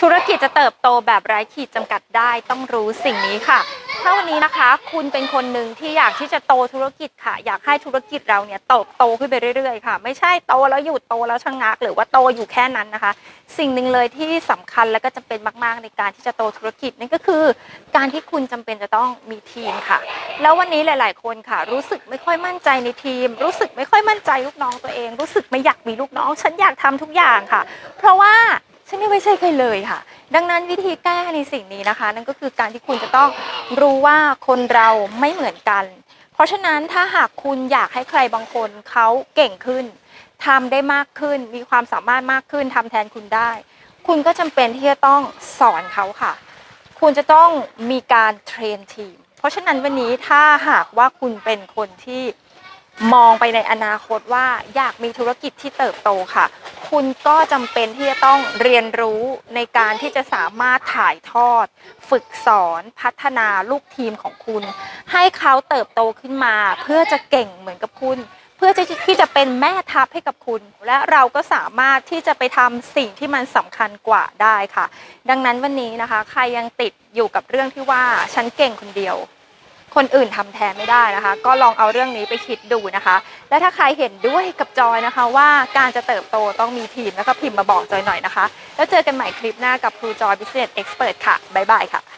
ธุรกิจจะเติบโตแบบไร้ขีดจำกัดได้ต้องรู้สิ่งนี้ค่ะ ถ้าวันนี้นะคะ คุณเป็นคนหนึ่งที่อยากที่จะโตธุรกิจค่ะ อยากให้ธุรกิจเราเนี่ยเติบโตขึ้นไปเรื่อยๆค่ะ ไม่ใช่โตแล้วหยุดโตแล้วชะงัก หรือว่าโตอยู่แค่นั้นนะคะ สิ่งหนึ่งเลยที่สำคัญและก็จำเป็นมาก ๆ ในการที่จะโตธุรกิจนั่นก็คือ การที่คุณจำเป็นจะต้องมีทีมค่ะ แล้ววันนี้หลาย ๆ คนค่ะ รู้สึกไม่ค่อยมั่นใจในทีม รู้สึกไม่ค่อยมั่นใจลูกน้องตัวเอง รู้สึกไม่อยากมีลูกน้อง ฉันอยากทำทุกอย่างค่ะ เพราะว่า ไม่ไว้ใครเลยค่ะ ดังนั้นวิธีแก้ในสิ่งนี้นะคะ นั่นก็คือการที่คุณจะต้องรู้ว่าคนเราไม่เหมือนกัน เพราะฉะนั้นถ้าหากคุณอยากให้ใครบางคนเขาเก่งขึ้นทำได้มากขึ้น มีความสามารถมากขึ้นทำแทนคุณได้ คุณก็จำเป็นที่จะต้องสอนเขาค่ะ คุณจะต้องมีการเทรนทีม เพราะฉะนั้นวันนี้ถ้าหากว่าคุณเป็นคนที่มองไปในอนาคตว่าอยากมีธุรกิจที่เติบโตค่ะ คุณก็จำเป็นที่จะต้องเรียนรู้ในการที่จะสามารถถ่ายทอด ฝึกสอนพัฒนาลูกทีมของคุณ ให้เขาเติบโตขึ้นมา เพื่อจะเก่งเหมือนกับคุณ เพื่อที่จะเป็นแม่ทัพให้กับคุณ และเราก็สามารถที่จะไปทำสิ่งที่มันสำคัญกว่าได้ค่ะ ดังนั้นวันนี้นะคะ ใครยังติดอยู่กับเรื่องที่ว่าฉันเก่งคนเดียว คนอื่นทำแทนไม่ได้นะคะ ก็ลองเอาเรื่องนี้ไปคิดดูนะคะ และถ้าใครเห็นด้วยกับจอยนะคะ ว่าการจะเติบโตต้องมีทีมแล้วก็พิมพ์มาบอกจอยหน่อยนะคะ แล้วเจอกันใหม่คลิปหน้ากับครูจอย Business Expert ค่ะบ๊ายบายค่ะ